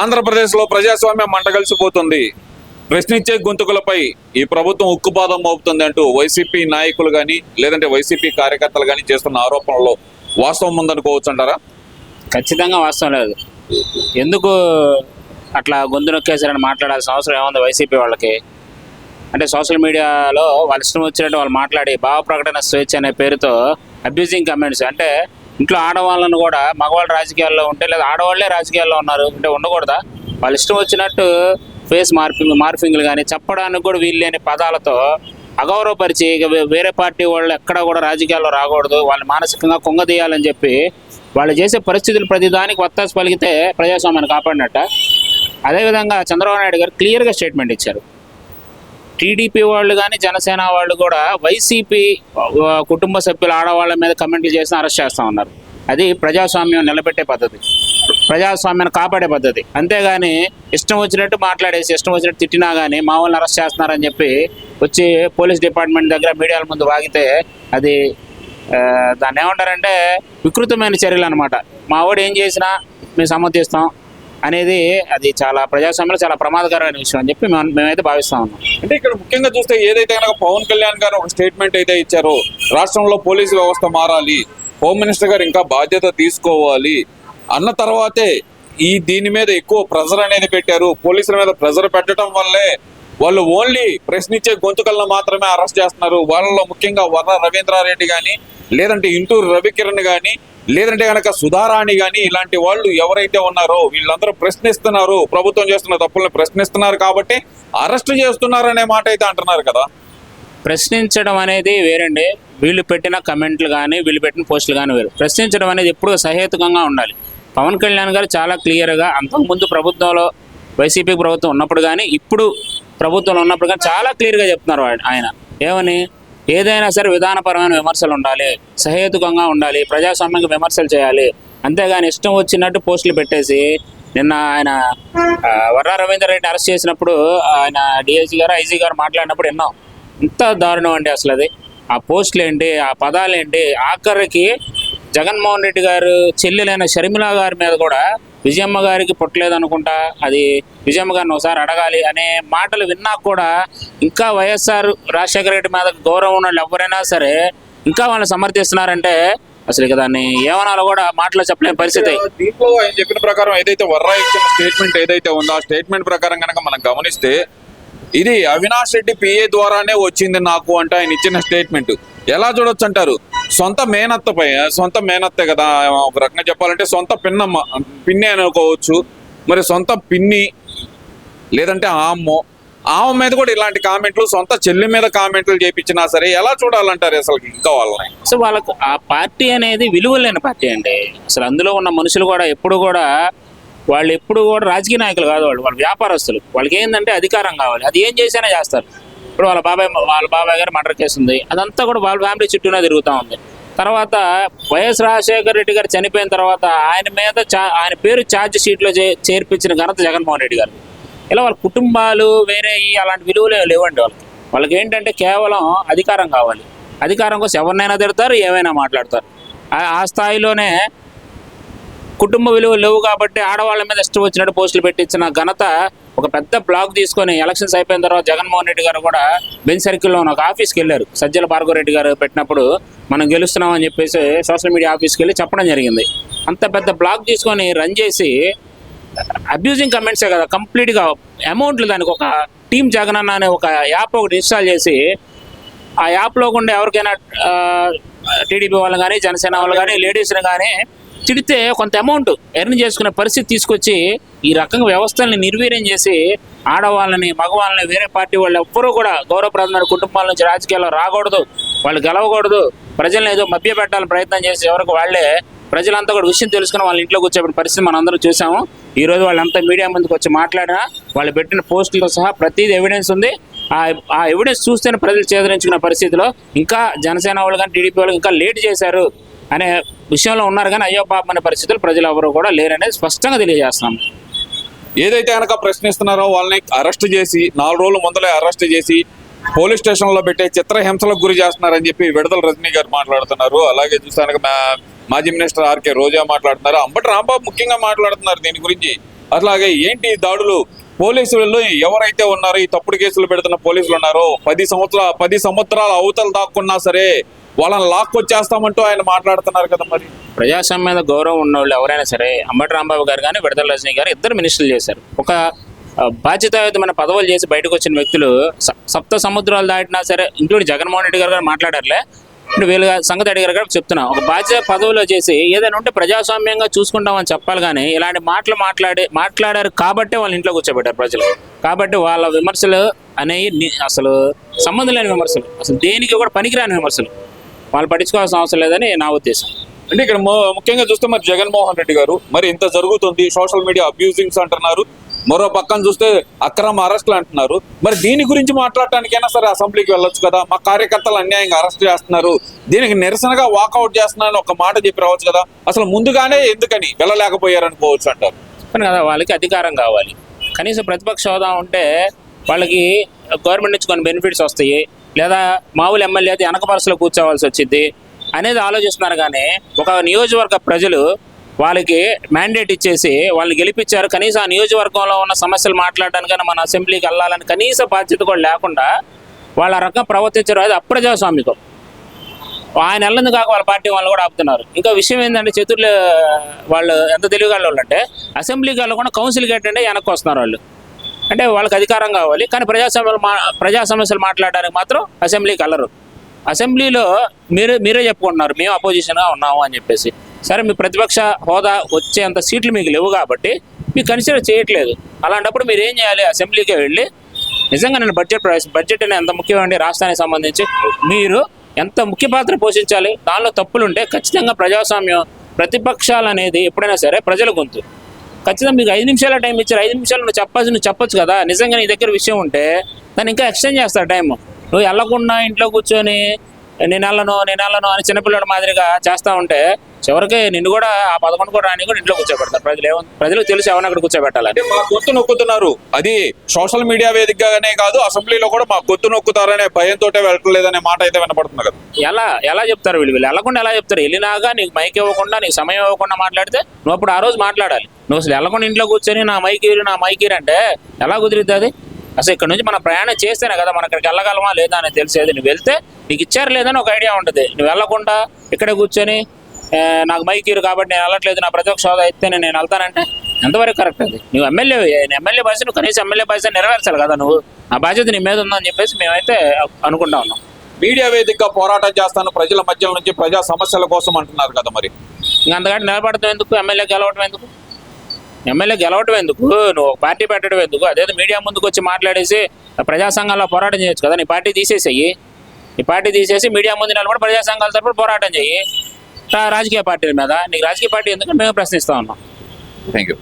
ఆంధ్రప్రదేశ్లో ప్రజాస్వామ్యం మంటగలిసిపోతుంది. ప్రశ్నించే గొంతుకులపై ఈ ప్రభుత్వం ఉక్కుపాదం మోపుతుంది అంటూ వైసీపీ నాయకులు కానీ లేదంటే వైసీపీ కార్యకర్తలు కానీ చేస్తున్న ఆరోపణలో వాస్తవం ఉందనుకోవచ్చు అంటారా? ఖచ్చితంగా వాస్తవం లేదు. ఎందుకు అట్లా గొంతు నొక్కేశారని మాట్లాడాల్సిన అవసరం ఏముంది వైసీపీ వాళ్ళకి? అంటే సోషల్ మీడియాలో వాళ్ళ ఇష్టం వచ్చినట్టు వాళ్ళు మాట్లాడి భావ ప్రకటన స్వేచ్ఛ అనే పేరుతో అబ్యూజింగ్ కమెంట్స్ అంటే ఇంట్లో ఆడవాళ్ళను కూడా మగవాళ్ళు రాజకీయాల్లో ఉంటే లేదా ఆడవాళ్ళే రాజకీయాల్లో ఉన్నారు అంటే ఉండకూడదా? వాళ్ళ ఇష్టం వచ్చినట్టు ఫేస్ మార్పింగ్ మార్పింగ్లు కానీ చెప్పడానికి కూడా వీలు లేని పదాలతో అగౌరవపరిచి ఇక వేరే పార్టీ వాళ్ళు ఎక్కడ కూడా రాజకీయాల్లో రాకూడదు. వాళ్ళని మానసికంగా కుంగదీయాలని చెప్పి వాళ్ళు చేసే పరిస్థితులు ప్రతిదానికి వత్తాసు పలికితే ప్రజాస్వామ్యాన్ని కాపాడినట్ట. అదేవిధంగా చంద్రబాబు నాయుడు గారు క్లియర్గా స్టేట్మెంట్ ఇచ్చారు. టీడీపీ వాళ్ళు కానీ జనసేన వాళ్ళు కూడా వైసీపీ కుటుంబ సభ్యుల ఆడవాళ్ళ మీద కమెంట్లు చేసి అరెస్ట్ చేస్తా ఉన్నారు. అది ప్రజాస్వామ్యం నిలబెట్టే పద్ధతి. ప్రజాస్వామ్యాన్ని కాపాడే పద్ధతి. అంతేగాని ఇష్టం వచ్చినట్టు మాట్లాడేసి ఇష్టం వచ్చినట్టు తిట్టినా కానీ మా వాళ్ళని అరెస్ట్ చేస్తున్నారని చెప్పి వచ్చి పోలీస్ డిపార్ట్మెంట్ దగ్గర మీడియాల ముందు వాగితే అది దాన్ని ఏమంటారంటే వికృతమైన చర్యలు అనమాట మా వాడు ఏం చేసినా మేము సమ్మతిస్తాం. అనేది అది చాలా ప్రజాస్వామ్యంలో చాలా ప్రమాదకరమైన విషయం అని చెప్పి మేమైతే భావిస్తా ఉన్నాం. అంటే ఇక్కడ ముఖ్యంగా చూస్తే ఏదైతే కనుక పవన్ కళ్యాణ్ గారు ఒక స్టేట్మెంట్ అయితే ఇచ్చారో రాష్ట్రంలో పోలీసు వ్యవస్థ మారాలి హోమ్ మినిస్టర్ గారు ఇంకా బాధ్యత తీసుకోవాలి అన్న తర్వాతే ఈ దీని మీద ఎక్కువ ప్రెజర్ అనేది పెట్టారు. పోలీసుల మీద ప్రెజర్ పెట్టడం వల్లే వాళ్ళు ఓన్లీ ప్రశ్నించే గొంతుకలను మాత్రమే అరెస్ట్ చేస్తున్నారు. వాళ్ళలో ముఖ్యంగా వర్ర రవీంద్రారెడ్డి కానీ లేదంటే ఇంటూరు రవికిరణ్ కానీ లేదంటే కనుక సుధారాణి కానీ ఇలాంటి వాళ్ళు ఎవరైతే ఉన్నారో వీళ్ళందరూ ప్రశ్నిస్తున్నారు. ప్రభుత్వం చేస్తున్న తప్పులను ప్రశ్నిస్తున్నారు కాబట్టి అరెస్ట్ చేస్తున్నారు అనే మాట అయితే అంటున్నారు కదా. ప్రశ్నించడం అనేది వేరండి. వీళ్ళు పెట్టిన కమెంట్లు కానీ వీళ్ళు పెట్టిన పోస్టులు కానీ వేరు. ప్రశ్నించడం అనేది ఎప్పుడూ సహేతుకంగా ఉండాలి. పవన్ కళ్యాణ్ గారు చాలా క్లియర్గా అంతకుముందు ప్రభుత్వంలో వైసీపీ ప్రభుత్వం ఉన్నప్పుడు కానీ ఇప్పుడు ప్రభుత్వంలో ఉన్నప్పుడు కానీ చాలా క్లియర్గా చెప్తున్నారు ఆయన- ఆయన. ఏమని? ఏదైనా సరే విధానపరమైన విమర్శలు ఉండాలి సహేతుకంగా ఉండాలి ప్రజాస్వామ్యంగా విమర్శలు చేయాలి. అంతేగాని ఇష్టం వచ్చినట్టు పోస్టులు పెట్టేసి నిన్న ఆయన వర్రా రవీందర్ రెడ్డి అరెస్ట్ చేసినప్పుడు ఆయన డిఐజీ గారు ఐజీ గారు మాట్లాడినప్పుడు విన్నాం ఇంత దారుణం అండి అసలు అది. ఆ పోస్టులు ఏంటి ఆ పదాలు ఏంటి ఆఖరికి జగన్మోహన్ రెడ్డి గారు చెల్లెలైన షర్మిల గారి మీద కూడా విజయమ్మ గారికి పుట్టలేదు అనుకుంటా అది విజయమ్మ గారిని ఒకసారి అడగాలి అనే మాటలు విన్నా కూడా ఇంకా వైఎస్ఆర్ రాజశేఖర రెడ్డి మీద గౌరవం ఉన్న వాళ్ళు ఎవరైనా సరే ఇంకా వాళ్ళని సమర్థిస్తున్నారంటే అసలు ఇక దాన్ని ఏమనాలో కూడా మాటలో చెప్పలేని పరిస్థితి. దీంట్లో ఆయన చెప్పిన ప్రకారం ఏదైతే వర్రా ఇచ్చిన స్టేట్మెంట్ ఏదైతే ఉందో ఆ స్టేట్మెంట్ ప్రకారం కనుక మనం గమనిస్తే ఇది అవినాష్ రెడ్డి పిఏ ద్వారానే వచ్చింది నాకు అంటే ఆయన ఇచ్చిన స్టేట్మెంట్ ఎలా చూడొచ్చు అంటారు సొంత మేనత్తపై సొంత మేనత్తే కదా ఒక రకంగా చెప్పాలంటే సొంత పిన్నమ్మ పిన్ని అనుకోవచ్చు. మరి సొంత పిన్ని లేదంటే ఆమ్మో ఆమె మీద కూడా ఇలాంటి కామెంట్లు సొంత చెల్లి మీద కామెంట్లు చేపించినా సరే ఎలా చూడాలంటారు అసలు ఇంకా వాళ్ళని? సో వాళ్ళకు ఆ పార్టీ అనేది విలువ లేని పార్టీ అండి. అసలు అందులో ఉన్న మనుషులు కూడా ఎప్పుడు కూడా వాళ్ళు ఎప్పుడు కూడా రాజకీయ నాయకులు కాదు వాళ్ళు వాళ్ళు వ్యాపారస్తులు. వాళ్ళకి ఏంటంటే అధికారం కావాలి. అది ఏం చేసినా చేస్తారు. ఇప్పుడు వాళ్ళ బాబాయ్ వాళ్ళ బాబాయ్ గారు మర్డర్ చేసింది. అదంతా కూడా వాళ్ళ ఫ్యామిలీ చుట్టూనే తిరుగుతూ ఉంది. తర్వాత వైఎస్ రాజశేఖర రెడ్డి గారు చనిపోయిన తర్వాత ఆయన మీద చా- ఆయన పేరు ఛార్జ్ షీట్లో చే- చేర్పించిన ఘనత జగన్మోహన్ రెడ్డి గారు ఇలా వాళ్ళ కుటుంబాలు వేరే అలాంటి విలువలు లేవండి వాళ్ళకి. వాళ్ళకి ఏంటంటే కేవలం అధికారం కావాలి. అధికారం కోసం ఎవరినైనా తిడతారు ఏమైనా మాట్లాడతారు. ఆ స్థాయిలోనే కుటుంబ విలువలు లేవు కాబట్టి ఆడవాళ్ళ మీద ఇష్టం వచ్చినట్టు పోస్టులు పెట్టించిన ఘనత ఒక పెద్ద బ్లాక్ తీసుకొని ఎలక్షన్స్ అయిపోయిన తర్వాత జగన్మోహన్ రెడ్డి గారు కూడా బెంచ్ సర్కిల్లో ఉన్న ఒక ఆఫీస్కి వెళ్ళారు. సజ్జల భార్గవరెడ్డి గారు పెట్టినప్పుడు మనం గెలుస్తున్నామని చెప్పేసి సోషల్ మీడియా ఆఫీస్కి వెళ్ళి చెప్పడం జరిగింది. అంత పెద్ద బ్లాక్ తీసుకొని రన్ చేసి అబ్యూజింగ్ కమెంట్సే కదా కంప్లీట్గా అమౌంట్లు దానికి ఒక టీమ్ అన్న అనే ఒక యాప్ ఒకటి ఇన్స్టాల్ చేసి ఆ యాప్లో ఉండే ఎవరికైనా టీడీపీ వాళ్ళు కానీ జనసేన వాళ్ళు కానీ లేడీస్ని కానీ తిడితే కొంత అమౌంట్ ఎర్న్ చేసుకునే పరిస్థితి తీసుకొచ్చి ఈ రకంగా వ్యవస్థల్ని నిర్వీర్యం చేసి ఆడవాళ్ళని మగవాళ్ళని వేరే పార్టీ వాళ్ళు ఎవ్వరూ కూడా గౌరవప్రదమైన కుటుంబాల నుంచి రాజకీయాల్లో రాకూడదు. వాళ్ళు గెలవకూడదు. ప్రజల్ని ఏదో మభ్యపెట్టాలని ప్రయత్నం చేసి ఎవరికి వాళ్ళే ప్రజలంతా కూడా విషయం తెలుసుకుని వాళ్ళ ఇంట్లో కూర్చోబడిన పరిస్థితి మనం అందరం చూసాము. ఈ రోజు వాళ్ళంతా మీడియా ముందుకు వచ్చి మాట్లాడినా వాళ్ళు పెట్టిన పోస్టులతో సహా ప్రతిదీ ఎవిడెన్స్ ఉంది. ఆ ఆ ఎవిడెన్స్ చూస్తేనే ప్రజలు చేదరించుకున్న పరిస్థితిలో ఇంకా జనసేన వాళ్ళు కానీ టీడీపీ వాళ్ళు ఇంకా లేట్ చేశారు. అనే విషయంలో ఉన్నారు కానీ అయ్యో పాపం అనే పరిస్థితులు ప్రజలు ఎవరు కూడా లేరనేది స్పష్టంగా తెలియజేస్తున్నాం. ఏదైతే కనుక ప్రశ్నిస్తున్నారో వాళ్ళని అరెస్ట్ చేసి నాలుగు రోజుల ముందలే అరెస్ట్ చేసి పోలీస్ స్టేషన్లో పెట్టే చిత్రహింసలకు గురి చేస్తున్నారని చెప్పి విడుదల రజనీ గారు మాట్లాడుతున్నారు. అలాగే చూస్తానికి మా మాజీ మినిస్టర్ ఆర్కే రోజా మాట్లాడుతున్నారు. అంబటి రాంబాబు ముఖ్యంగా మాట్లాడుతున్నారు దీని గురించి. అట్లాగే ఏంటి దాడులు? పోలీసులు ఎవరైతే ఉన్నారో ఈ తప్పుడు కేసులు పెడుతున్న పోలీసులు ఉన్నారో పది సంవత్సరాల పది సంవత్సరాల అవతలు దాక్కున్నా సరే వాళ్ళని లాక్కొచ్చేస్తామంటూ ఆయన మాట్లాడుతున్నారు కదా మరి. ప్రజాస్వామ్యం మీద గౌరవం ఉన్న వాళ్ళు ఎవరైనా సరే అంబటి రాంబాబు గారు కానీ విడతల రజనీ గారు ఇద్దరు మినిస్టర్లు చేశారు. ఒక బాధ్యతాయుతమైన పదవులు చేసి బయటకు వచ్చిన వ్యక్తులు సప్త సముద్రాలు దాటినా సరే ఇంక్లూడింగ్ జగన్మోహన్ రెడ్డి గారు గారు మాట్లాడారులే. ఇప్పుడు సంగతి అడిగారు గారు చెప్తున్నా. ఒక బాధ్యత పదవిలో చేసి ఏదైనా ఉంటే ప్రజాస్వామ్యంగా చూసుకుంటామని చెప్పాలి కానీ ఇలాంటి మాటలు మాట్లాడి మాట్లాడారు కాబట్టే వాళ్ళ ఇంట్లో కూర్చోబెట్టారు ప్రజలు. కాబట్టి వాళ్ళ విమర్శలు అనేవి అసలు సంబంధం లేని విమర్శలు. అసలు దేనికి కూడా పనికిరాని విమర్శలు. వాళ్ళు పట్టించుకోవాల్సిన అవసరం లేదని నా ఉద్దేశం. అంటే ఇక్కడ ముఖ్యంగా చూస్తే మరి జగన్మోహన్ రెడ్డి గారు మరి ఇంత జరుగుతుంది సోషల్ మీడియా అబ్యూజింగ్స్ అంటున్నారు మరో పక్కన చూస్తే అక్రమ అరెస్టులు అంటున్నారు. మరి దీని గురించి మాట్లాడటానికైనా సరే అసెంబ్లీకి వెళ్ళొచ్చు కదా మా కార్యకర్తలు అన్యాయంగా అరెస్ట్ చేస్తున్నారు దీనికి నిరసనగా వాకౌట్ చేస్తున్నారని ఒక మాట చెప్పి రావచ్చు కదా అసలు ముందుగానే ఎందుకని వెళ్ళలేకపోయారనుకోవచ్చు అంటారు? చెప్పాను కదా వాళ్ళకి అధికారం కావాలి. కనీసం ప్రతిపక్ష హోదా ఉంటే వాళ్ళకి గవర్నమెంట్ నుంచి కొన్ని బెనిఫిట్స్ వస్తాయి లేదా మామూలు ఎమ్మెల్యే అయితే వెనక వరుసలో కూర్చోవాల్సి వచ్చింది అనేది ఆలోచిస్తున్నారు కానీ ఒక నియోజకవర్గ ప్రజలు వాళ్ళకి మ్యాండేట్ ఇచ్చేసి వాళ్ళని గెలిపించారు. కనీసం ఆ నియోజకవర్గంలో ఉన్న సమస్యలు మాట్లాడడానికైనా మన అసెంబ్లీకి వెళ్ళాలని కనీస బాధ్యత కూడా లేకుండా వాళ్ళ ఆ రకంగా ప్రవర్తించడం అది అప్రజాస్వామికం. ఆయన వెళ్ళంది కాక వాళ్ళ పార్టీ వాళ్ళు కూడా ఆపుతున్నారు. ఇంకా విషయం ఏంటంటే చతుర్లు వాళ్ళు ఎంత తెలివిగా వాళ్ళు అంటే అసెంబ్లీకి వెళ్ళకుండా కౌన్సిల్కి ఏంటంటే వెనక్కి వస్తున్నారు వాళ్ళు. అంటే వాళ్ళకి అధికారం కావాలి. కానీ ప్రజా సమస్యలు మా ప్రజా సమస్యలు మాట్లాడడానికి మాత్రం అసెంబ్లీకి వెళ్ళరు. అసెంబ్లీలో మీరే మీరే చెప్పుకుంటున్నారు. మేము అపోజిషన్గా ఉన్నాము అని చెప్పేసి. సరే మీ ప్రతిపక్ష హోదా వచ్చేంత సీట్లు మీకు లేవు కాబట్టి మీకు కన్సిడర్ చేయట్లేదు. అలాంటప్పుడు మీరు ఏం చేయాలి? అసెంబ్లీకి వెళ్ళి నిజంగా నేను బడ్జెట్ ప్రవేశ బడ్జెట్ అనేది ఎంత ముఖ్యమండి రాష్ట్రానికి సంబంధించి మీరు ఎంత ముఖ్య పాత్ర పోషించాలి? దానిలో తప్పులుంటే ఖచ్చితంగా ప్రజాస్వామ్యం ప్రతిపక్షాలు అనేది ఎప్పుడైనా సరే ప్రజల గొంతు. ఖచ్చితంగా మీకు ఐదు నిమిషాల టైం ఇచ్చారు. ఐదు నిమిషాలు నువ్వు చెప్పాల్సి నువ్వు చెప్పొచ్చు కదా. నిజంగా నీ దగ్గర విషయం ఉంటే దాన్ని ఇంకా ఎక్స్టెండ్ చేస్తాడు టైం నువ్వు వెళ్ళకుండా ఇంట్లో కూర్చొని నేను వెళ్ళను నేను వెళ్ళను అని చిన్నపిల్లడి మాదిరిగా చేస్తా ఉంటే చివరికి నిన్ను కూడా ఆ పదకొండు కూడా రాని కూడా ఇంట్లో కూర్చోబెడతారు. ప్రజలు ఏమో ప్రజలకు తెలుసు ఎవరిని అక్కడ కూర్చోబెట్టాలని మా గొంతు నొక్కుతున్నారు. అది సోషల్ మీడియా వేదికగానే కాదు అసెంబ్లీలో కూడా మా గొంతు నొక్కుతారనే భయంతో వెళ్ళట్లేదనే మాట అయితే వినపడుతుంది కదా. ఎలా ఎలా చెప్తారు వీళ్ళు? వీళ్ళు వెళ్ళకుండా ఎలా చెప్తారు? వెళ్ళినాగా నీకు మైక్ ఇవ్వకుండా నీకు సమయం ఇవ్వకుండా మాట్లాడితే నువ్వు అప్పుడు ఆ రోజు మాట్లాడాలి. నువ్వు అసలు వెళ్ళకుండా ఇంట్లో కూర్చొని నా మైక్ ఇరు నా మైక్ ఇరు అంటే ఎలా కుదిరిద్ది అది? అసలు ఇక్కడ నుంచి మనం ప్రయాణం చేస్తేనే కదా మనం అక్కడికి వెళ్ళగలమా లేదా అని తెలిసేది. నువ్వు వెళ్తే నీకు ఇచ్చారు లేదని ఒక ఐడియా ఉంటుంది. నువ్వు వెళ్ళకుండా ఇక్కడే కూర్చొని "ఏ, నాకు మైక్ ఇరు కాబట్టి నేను వెళ్ళట్లేదు. నా ప్రతిపక్ష హోదా ఎత్తేనే నేను వెళ్తానంటే ఎంతవరకు కరెక్ట్ అది? నువ్వు ఎమ్మెల్యే ఎమ్మెల్యే బాధ్యత నువ్వు కనీసం ఎమ్మెల్యే బాధ్యత నెరవేర్చాలి కదా నువ్వు. ఆ బాధ్యత నీ మీద ఉందని చెప్పేసి మేమైతే అనుకుంటా ఉన్నాం. మీడియా వేదికగా పోరాటం చేస్తాను. ప్రజల మధ్య నుంచి ప్రజా సమస్యల కోసం అంటున్నారు కదా మరి. ఇంకా అంతకంటే నిలబడటం ఎందుకు? ఎమ్మెల్యే గెలవటం ఎందుకు? ఎమ్మెల్యే గెలవటం ఎందుకు? నువ్వు పార్టీ పెట్టడం ఎందుకు? అదేదో మీడియా ముందుకు వచ్చి మాట్లాడేసి ప్రజా సంఘాల్లో పోరాటం చేయొచ్చు కదా. నీ పార్టీ తీసేసేయి. నీ పార్టీ తీసేసి మీడియా ముందు నిలబడి ప్రజా సంఘాల తరపున పోరాటం చెయ్యి రా- రాజకీయ పార్టీల మీద నీకు రాజకీయ పార్టీ ఎందుకంటే మేము ప్రశ్నిస్తా ఉన్నాం. Thank you